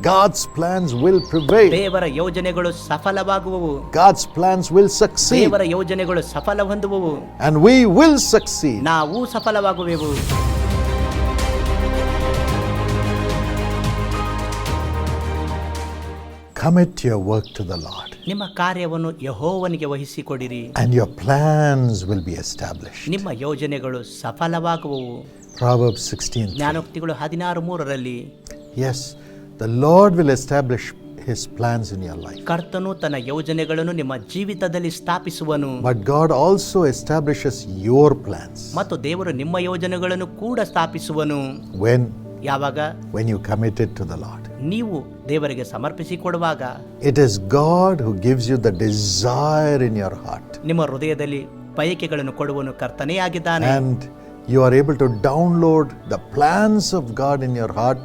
God's plans will prevail. ದೇವರ ಯೋಜನೆಗಳು ಸಫಲವಾಗುವವು God's plans will succeed. ದೇವರ ಯೋಜನೆಗಳು ಸಫಲ ಹೊಂದುವವು And we will succeed. ನಾವು ಸಫಲವಾಗುವೆವು Commit your work to the Lord. ನಿಮ್ಮ ಕಾರ್ಯವನ್ನು ಯಹೋವನಿಗೆ ವಹಿಸಿಕೊಡಿರಿ And your plans will be established. ನಿಮ್ಮ ಯೋಜನೆಗಳು ಸಫಲವಾಗುವವು Proverbs 16. ಜ್ಞಾನೋಕ್ತಿಗಳು ಹದಿನಾರು ಮೂರರಲ್ಲಿ Yes, the Lord will establish his plans in your life. ಕರ್ತನು ತನ್ನ ಯೋಜನೆಗಳನ್ನು ನಿಮ್ಮ ಜೀವಿತದಲ್ಲಿ ಸ್ಥಾಪಿಸುವನು But God also establishes your plans ಮತ್ತು ದೇವರು ನಿಮ್ಮ ಯೋಜನೆಗಳನ್ನು ಕೂಡ ಸ್ಥಾಪಿಸುವನು when ಯಾವಾಗ when you commit it to the Lord. ನೀವು ದೇವರಿಗೆ ಸಮರ್ಪಿಸಿಕೊಡುವಾಗ It is God who gives you the desire in your heart. ನಿಮ್ಮ ಹೃದಯದಲ್ಲಿ ಬಯಕೆಗಳನ್ನು ಕೊಡುವನು ಕರ್ತನೇ ಆಗಿದ್ದಾನೆ And you are able to download the plans of God in your heart,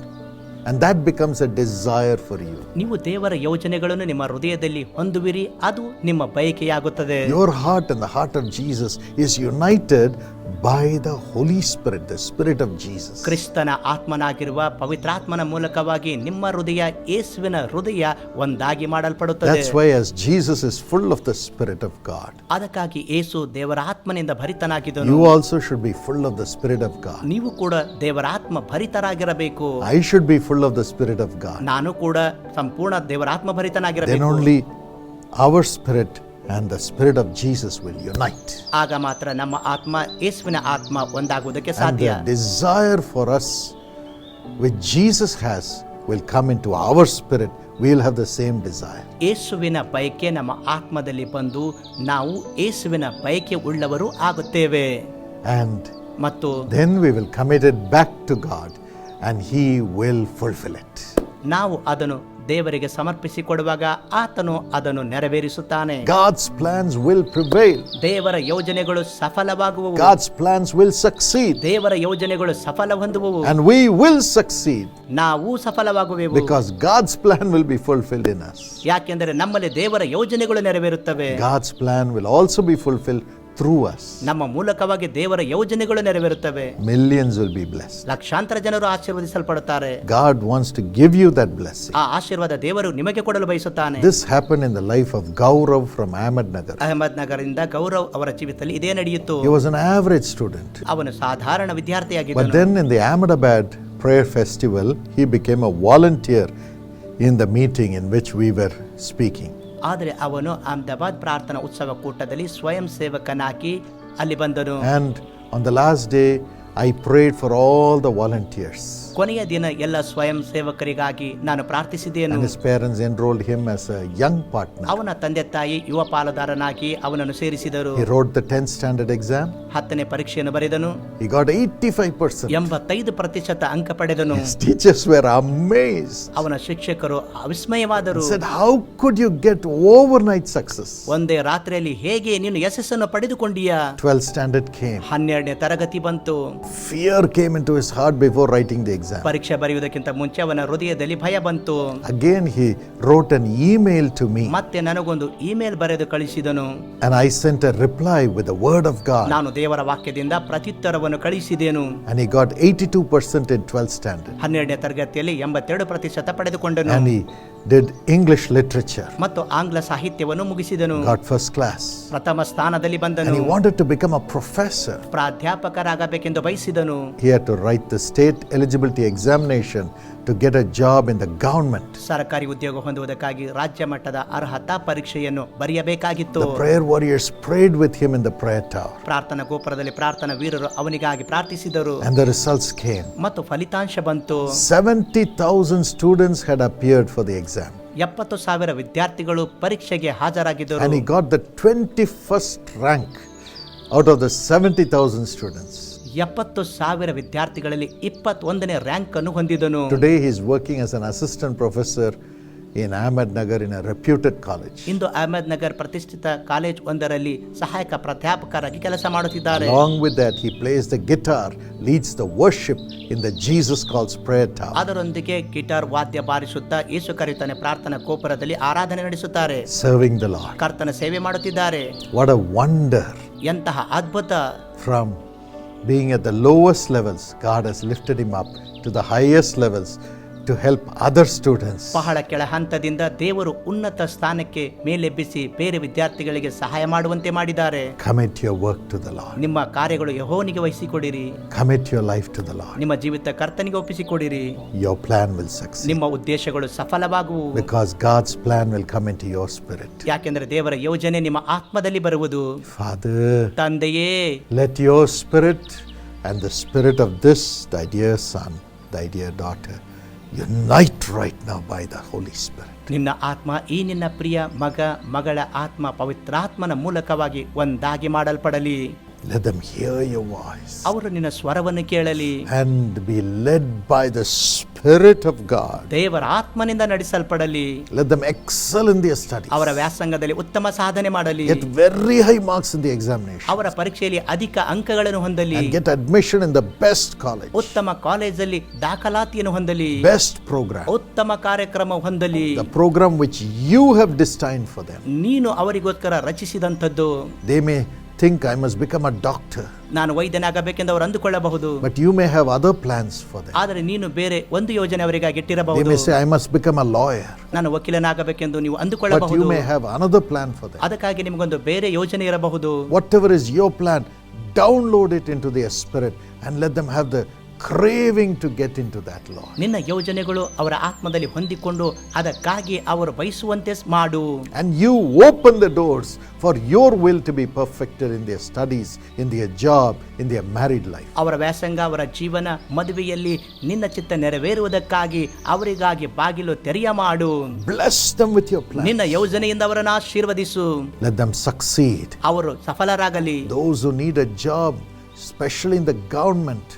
and that becomes a desire for you. ನೀವು ದೇವರ ಯೋಜನೆಗಳನ್ನು ನಿಮ್ಮ ಹೃದಯದಲ್ಲಿ ಹೊಂದುವಿರಿ ಅದು ನಿಮ್ಮ ಬಯಕೆಯಾಗುತ್ತದೆ Your heart and the heart of Jesus is united by the Holy Spirit, the Spirit of Jesus. ಕ್ರಿಸ್ತನ ಆತ್ಮನಾಗಿರುವ ಪವಿತ್ರಾತ್ಮನ ಮೂಲಕವಾಗಿ ನಿಮ್ಮ ಹೃದಯ ಯೇಸುವಿನ ಹೃದಯ ಒಂದಾಗಿ ಮಾಡಲ್ಪಡುತ್ತದೆ That's why, as Jesus is full of the Spirit of God, ಅದಕ್ಕಾಗಿ ಯೇಸು ದೇವರ ಆತ್ಮನಿಂದ ಭರಿತನಾಗಿದ್ದನು you also should be full of the Spirit of God. ನೀವು ಕೂಡ ದೇವರ ಆತ್ಮ ಭರಿತರಾಗಿರಬೇಕು I should be full of the Spirit of God. ನಾನು ಕೂಡ ಸಂಪೂರ್ಣ ದೇವರ ಆತ್ಮ Then ಭರಿತನಾಗಿರಬೇಕು only our spirit and the Spirit of Jesus will unite. ಆಗ ಮಾತ್ರ ನಮ್ಮ ಆತ್ಮ ಯೇಸುವಿನ ಆತ್ಮ ಒಂದಾಗುವುದಕ್ಕೆ And ಸಾಧ್ಯ the desire for us, which Jesus has, will come into our spirit. We'll have the same desire. ಯೇಸುವಿನ ಬಯಕೆ ನಮ್ಮ ಆತ್ಮದಲ್ಲಿ ಬಂದು ನಾವು ಯೇಸುವಿನ ಬಯಕೆ ಉಳ್ಳವರು ಆಗುತ್ತೇವೆ And ಮತ್ತು then we will commit it back to God and He will fulfill it. ನಾವು ಅದನ್ನು ದೇವರಿಗೆ ಸಮರ್ಪಿಸಿಕೊಡುವಾಗ ಆತನು ಅದನ್ನು ನೆರವೇರಿಸುತ್ತಾನೆ God's plans will prevail. ದೇವರ ಯೋಜನೆಗಳು ಸಫಲವಾಗುವವು God's plans will succeed. ದೇವರ ಯೋಜನೆಗಳು ಸಫಲ ಹೊಂದುವವು And we will succeed ನಾವು ಸಫಲವಾಗುವೆವು because God's plan will be fulfilled in us. ಯಾಕೆಂದರೆ ನಮ್ಮಲ್ಲಿ ದೇವರ ಯೋಜನೆಗಳು ನೆರವೇರುತ್ತವೆ God's plan will also be fulfilled through us. ನಮ್ಮ ಮೂಲಕವಾಗಿ ದೇವರ ಯೋಜನೆಗಳು ನೆರವೇರುತ್ತವೆ Millions will be blessed. ಲಕ್ಷಾಂತರ ಜನರು ಆಶೀರ್ವದಿಸಲ್ಪಡುತ್ತಾರೆ God wants to give you that blessing. ಆ ಆಶೀರ್ವಾದ ದೇವರು ನಿಮಗೆ ಕೊಡಲು ಬಯಸುತ್ತಾನೆ This happened in the life of Gaurav from Ahmednagar. Ahmed ನಗರದಿಂದ ಗೌರವ್ ಅವರ ಜೀವಿತದಲ್ಲಿ ಇದೇ ನಡೆಯಿತು He was an average student. ಅವನು ಸಾಧಾರಣ But ವಿದ್ಯಾರ್ಥಿಯಾಗಿದ್ದನು then in the Ahmedabad prayer festival, he became a volunteer in the meeting in which we were speaking. ಆದರೆ ಅವನು ಅಹಮದಾಬಾದ್ ಪ್ರಾರ್ಥನಾ ಉತ್ಸವ ಕೂಟದಲ್ಲಿ ಸ್ವಯಂ ಸೇವಕನಾಗಿ ಅಲ್ಲಿ ಬಂದನು. On the last day I prayed for all the volunteers ಕೊನೆಯ ದಿನ ಎಲ್ಲ ಸ್ವಯಂ ಸೇವಕರಿಗಾಗಿ ನಾನು ಪ್ರಾರ್ಥಿಸಿದೆನು And his parents enrolled him as a young partner. ಅವನ ತಂದೆ ತಾಯಿ ಯುವ ಪಾಲುದಾರನಾಗಿ ಅವನನ್ನು ಸೇರಿಸಿದರು He wrote the 10th standard exam. ಹತ್ತನೇ ಪರೀಕ್ಷೆಯನ್ನು ಬರೆದನು He got 85%. ಎಂಬತ್ತೈದು ಪ್ರತಿಶತ ಅಂಕ ಪಡೆದನು His teachers were amazed. ಅವನ ಶಿಕ್ಷಕರು ಅವಿಸ್ಮಯವಾದರು Said, How could you get overnight success? ಒಂದೇ ರಾತ್ರಿಯಲ್ಲಿ ಹೇಗೆ ನೀನು ಯಶಸ್ಸನ್ನು ಪಡೆದುಕೊಂಡೀಯಾ 12th standard came. ಹನ್ನೆರಡನೇ ತರಗತಿ ಬಂತು Fear came into his heart before writing the exam. ಪರೀಕ್ಷೆ ಬರೆಯುವುದಕ್ಕಿಂತ ಮುಂಚೆ ಅವನ ಹೃದಯದಲ್ಲಿ ಭಯ ಬಂತು Again, he wrote an email to me, ಮತ್ತೆ ನನಗೊಂದು ಇಮೇಲ್ ಬರೆದು ಕಳಿಸಿದನು and I sent a reply with the word of God. ನಾನು ದೇವರ ವಾಕ್ಯದಿಂದ ಪ್ರತ್ಯುತ್ತರವನ್ನು ಕಳಿಸಿದೆನು And he got 82% in 12th standard. ಹನ್ನೆರಡನೇ ತರಗತಿಯಲ್ಲಿ ಎಂಬತ್ತೆರಡು ಪ್ರತಿಶತ ಪಡೆದುಕೊಂಡನು And he did English literature, ಮತ್ತು ಆಂಗ್ಲ ಸಾಹಿತ್ಯವನ್ನು ಮುಗಿಸಿದನು got first class. ಪ್ರಥಮ ಸ್ಥಾನದಲ್ಲಿ And ಬಂದನು he wanted to become a professor. ಪ್ರಾಧ್ಯಾಪಕರಾಗಬೇಕೆಂದು ಬಯಸಿದನು He had to write the state eligibility examination to get a job in the government. ಸರ್ಕಾರಿ ಉದ್ಯೋಗ ಹೊಂದುವುದಕ್ಕಾಗಿ ರಾಜ್ಯ ಮಟ್ಟದ ಅರ್ಹತಾ ಪರೀಕ್ಷೆಯನ್ನು ಬರೆಯಬೇಕಾಗಿತ್ತು The prayer warriors prayed with him in the prayer tower, ಪ್ರಾರ್ಥನಾ ಗೋಪುರದಲ್ಲಿ ಪ್ರಾರ್ಥನಾ ವೀರರು ಅವನಿಗಾಗಿ ಪ್ರಾರ್ಥಿಸಿದರು and the results came. ಮತ್ತು ಫಲಿತಾಂಶ ಬಂತು 70,000 students had appeared for the exam, ಎಪ್ಪತ್ತು ಸಾವಿರ ವಿದ್ಯಾರ್ಥಿಗಳು ಪರೀಕ್ಷೆಗೆ ಹಾಜರಾಗಿದ್ದರು and he got the 21st rank out of the 70,000 students. ಎಪ್ಪತ್ತು ಸಾವಿರ ವಿದ್ಯಾರ್ಥಿಗಳಲ್ಲಿ ಇಪ್ಪತ್ತೊಂದನೇ ರ್ಯಾಂಕ್ ಅನ್ನು ಹೊಂದಿದನು. Today is working as an assistant professor in Ahmednagar in reputed college into Ahmednagar ಪ್ರತಿಷ್ಠಿತ ಕಾಲೇಜ್ ಒಂದರಲ್ಲಿ ಸಹಾಯಕ ಪ್ರಾಧ್ಯಾಪಕರಾಗಿ ಕೆಲಸ ಮಾಡುತ್ತಿದ್ದಾರೆ. Long with that he plays the guitar leads the worship in the Jesus Calls prayer top ಅದರೊಂದಿಗೆ guitar ವಾದ್ಯ ಬಾರಿಸುತ್ತಾ ಯೇಸು ಕರೀತಾನೆ ಪ್ರಾರ್ಥನಾ ಕೋಪರದಲ್ಲಿ ಆರಾಧನೆ ನಡೆಸುತ್ತಾರೆ. ಸರ್ವಿಂಗ್ ದ ಲಾ ಕರ್ತನ ಸೇವೆ ಮಾಡುತ್ತಿದ್ದಾರೆ. ವಾಟ್ ಅ ವಂಡರ್ ಎಂತಹ ಅದ್ಭುತ. From being at the lowest levels, God has lifted him up to the highest levels to help other students. ಬಹಳ ಕೆಳ ಹಂತದಿಂದ ದೇವರು ಉನ್ನತ ಸ್ಥಾನಕ್ಕೆ ಮೇಲೆಬ್ಬಿಸಿ ಬೇರೆ ವಿದ್ಯಾರ್ಥಿಗಳಿಗೆ ಸಹಾಯ ಮಾಡುವಂತೆ ಮಾಡಿದ್ದಾರೆ Commit your work to the Lord. ನಿಮ್ಮ ಕಾರ್ಯಗಳು ಯಹೋನಿಗೆ ವಹಿಸಿಕೊಡಿರಿ Commit your life to the Lord. ನಿಮ್ಮ ಜೀವಿತ ಕರ್ತನಿಗೆ ಒಪ್ಪಿಸಿಕೊಡಿರಿ Your plan will succeed. ನಿಮ್ಮ ಉದ್ದೇಶಗಳು ಸಫಲವಾಗುವು Because God's plan will come into your spirit. ಯಾಕೆಂದ್ರೆ ದೇವರ ಯೋಜನೆ ನಿಮ್ಮ ಆತ್ಮದಲ್ಲಿ ಬರುವುದು Father, ತಂದೆಯೇ let your spirit and the spirit of this, thy dear son, thy dear daughter, unite right now by the Holy Spirit ನಿನ್ನ ಆತ್ಮ, ಈ ನಿನ್ನ ಪ್ರಿಯ ಮಗ, ಮಗಳ ಆತ್ಮ ಪವಿತ್ರಾತ್ಮನ ಮೂಲಕವಾಗಿ ಒಂದಾಗಿ ಮಾಡಲ್ಪಡಲಿ. Let them hear your voice ಅವರು ನಿನ್ನ ಸ್ವರವನ್ನು ಕೇಳಲಿ and be led by the Spirit of God. ದೇವರ ಆತ್ಮನಿಂದ ನಡೆಸಲ್ಪಡಲಿ Let them excel in their studies. ಅವರ ವ್ಯಾಸಂಗದಲ್ಲಿ ಉತ್ತಮ ಸಾಧನೆ ಮಾಡಲಿ Get very high marks in the examination ಅವರ ಪರೀಕ್ಷೆಯಲ್ಲಿ ಅಧಿಕ ಅಂಕಗಳನ್ನು ಹೊಂದಲಿ and get admission in the best college, ಉತ್ತಮ ಕಾಲೇಜಲ್ಲಿ ದಾಖಲಾತಿಯನ್ನು ಹೊಂದಲಿ best program, ಉತ್ತಮ ಕಾರ್ಯಕ್ರಮ ಹೊಂದಲಿ the program which you have destined for them. ನೀನು ಅವರಿಗೋಸ್ಕರ ರಚಿಸಿದಂಥದ್ದು They may think I must become a doctor, ನಾನು ವೈದ್ಯನಾಗಬೇಕೆಂದು ಅವರು ಅಂದುಕೊಳ್ಳಬಹುದು but you may have other plans for them. ಆದರೆ ನೀನು ಬೇರೆ ಒಂದು ಯೋಜನೆ ಅವರಿಗಾಗಿ They ಇಟ್ಟಿರಬಹುದು may say I must become a lawyer, ನಾನು ವಕೀಲನಾಗಬೇಕೆಂದು ನೀವು but you ಅಂದುಕೊಳ್ಳಬಹುದು may have another plan for them. ಅದಕ್ಕಾಗಿ ನಿಮಗೊಂದು ಬೇರೆ ಯೋಜನೆ ಇರಬಹುದು Whatever is your plan, download it into their spirit and let them have the craving to get into that, Lord. ನಿನ್ನ ಯೋಜನೆಗಳು ಅವರ ಆತ್ಮದಲ್ಲಿ ಹೊಂದಿಕೊಂಡು ಅದಕ್ಕಾಗಿ ಅವರು ಬಯಸುವಂತೆ ಮಾಡು And you open the doors for your will to be perfected in their studies, in their job, in their married life. ಅವರ ವ್ಯಾಸಂಗ ಅವರ ಜೀವನ ಮದುವೆಯಲ್ಲಿ ನಿನ್ನ ಚಿತ್ತ ನೆರವೇರುವುದಕ್ಕಾಗಿ ಅವರಿಗಾಗಿ ಬಾಗಿಲು ತೆರೆಯ ಮಾಡು Bless them with your plan. ನಿನ್ನ ಯೋಜನೆಯಿಂದ ಅವರನ್ನು ಆಶೀರ್ವದಿಸು Let them succeed. ಅವರು ಸಫಲರಾಗಲಿ Those who need a job, especially in the government,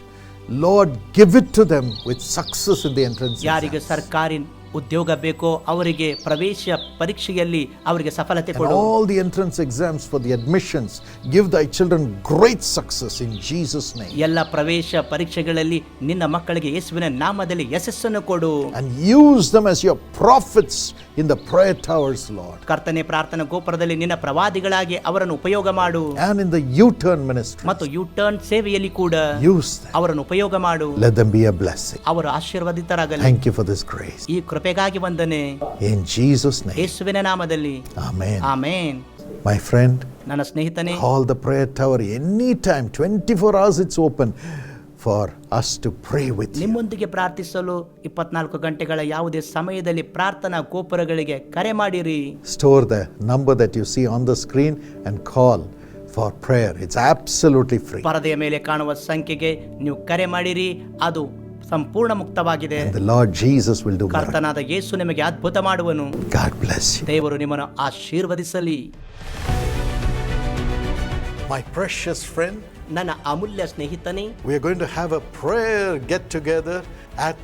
Lord, give it to them with success in the entrance. ಯಾರಿಗೆ exams. ಸರ್ಕಾರಿ ಉದ್ಯೋಗ ಬೇಕೋ ಅವರಿಗೆ ಪ್ರವೇಶ ಪರೀಕ್ಷೆಯಲ್ಲಿ ಅವರಿಗೆ ಸಫಲತೆ ಕೊಡು all the entrance exams for the admissions, give thy children great success in Jesus' name. ಎಲ್ಲ ಪ್ರವೇಶ ಪರೀಕ್ಷೆಗಳಲ್ಲಿ ನಿನ್ನ ಮಕ್ಕಳಿಗೆ ಯೇಸುವಿನ ನಾಮದಲ್ಲಿ ಯಶಸ್ಸನ್ನು ಕೊಡು And use them as your prophets in the prayer towers, Lord. ಕರ್ತನೆ ಪ್ರಾರ್ಥನಾ ಗೋಪುರದಲ್ಲಿ ನಿನ್ನ ಪ್ರವಾದಿಗಳಾಗಿ ಅವರನ್ನು ಉಪಯೋಗ ಮಾಡು And in the U turn ministry, ಮತ್ತು ಯು ಟರ್ನ್ ಸೇವೆಯಲ್ಲಿ ಕೂಡ use them. ಅವರನ್ನು ಉಪಯೋಗ ಮಾಡು Let them be a blessing. ಅವರು ಆಶೀರ್ವದಿತರಾಗಲಿ Thank you for this grace. ಈ ಕೃಪೆಗಾಗಿ ವಂದನೆ. ಇನ್ ಜೀಸಸ್ ನೇಮ್ ಯೇಸುವಿನ ನಾಮದಲ್ಲಿ. ಆಮೆನ್ ಆಮೆನ್ ಮೈ ಫ್ರೆಂಡ್ ನನ್ನ ಸ್ನೇಹಿತನೇ. All the prayer tower any time 24 hours it's open for us to pray with you. ನಿಮ್ಮೊಂದಿಗೆ ಪ್ರಾರ್ಥಿಸಲು ಇಪ್ಪತ್ನಾಲ್ಕು ಗಂಟೆಗಳ ಯಾವುದೇ ಸಮಯದಲ್ಲಿ ಪ್ರಾರ್ಥನಾ ಗೋಪುರಗಳಿಗೆ ಕರೆ ಮಾಡಿರಿ. Store the number that you see on the screen and call for prayer. It's absolutely free ಪರದೆಯ ಮೇಲೆ ಕಾಣುವ ಸಂಖ್ಯೆಗೆ ನೀವು ಕರೆ ಮಾಡಿರಿ. ಅದು ಸಂಪೂರ್ಣ ಮುಕ್ತವಾಗಿದೆ ಕರ್ತನಾದ ಯೇಸು ನಿಮಗೆ ಅದ್ಭುತ ಮಾಡುವನು. ದೇವರು ನಿಮ್ಮನ್ನು ಆಶೀರ್ವದಿಸಲಿ My precious friend, ನನ್ನ ಅಮೂಲ್ಯ ಸ್ನೇಹಿತನೇ we are going to have a prayer get together at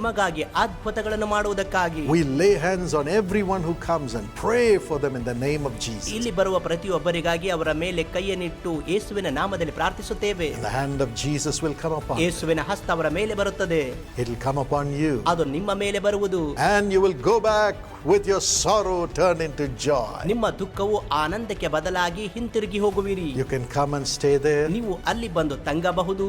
ನಿಮಗಾಗಿ ಅದ್ಭುತಗಳನ್ನು ಮಾಡುವುದಕ್ಕಾಗಿ We lay hands on everyone who comes and pray for them in the name of Jesus. ಇಲ್ಲಿ ಬರುವ ಪ್ರತಿಯೊಬ್ಬರಿಗಾಗಿ ಅವರ ಮೇಲೆ ಕೈಯನ್ನಿಟ್ಟು ಯೇಸುವಿನ ನಾಮದಲ್ಲಿ ಪ್ರಾರ್ಥಿಸುತ್ತೇವೆ And the hand of Jesus will come upon you. ಯೇಸುವಿನ ಹಸ್ತ ಅವರ ಮೇಲೆ ಬರುತ್ತದೆ It will come upon you. ಅದು ನಿಮ್ಮ ಮೇಲೆ ಬರುವುದು And you will go back with your sorrow turned into joy. ನಿಮ್ಮ ದುಃಖವು ಆನಂದಕ್ಕೆ ಬದಲಾಗಿ ಹಿಂತಿರುಗಿ ಹೋಗುವಿರಿ You can come and stay there. ನೀವು ಅಲ್ಲಿ ಬಂದು ತಂಗಬಹುದು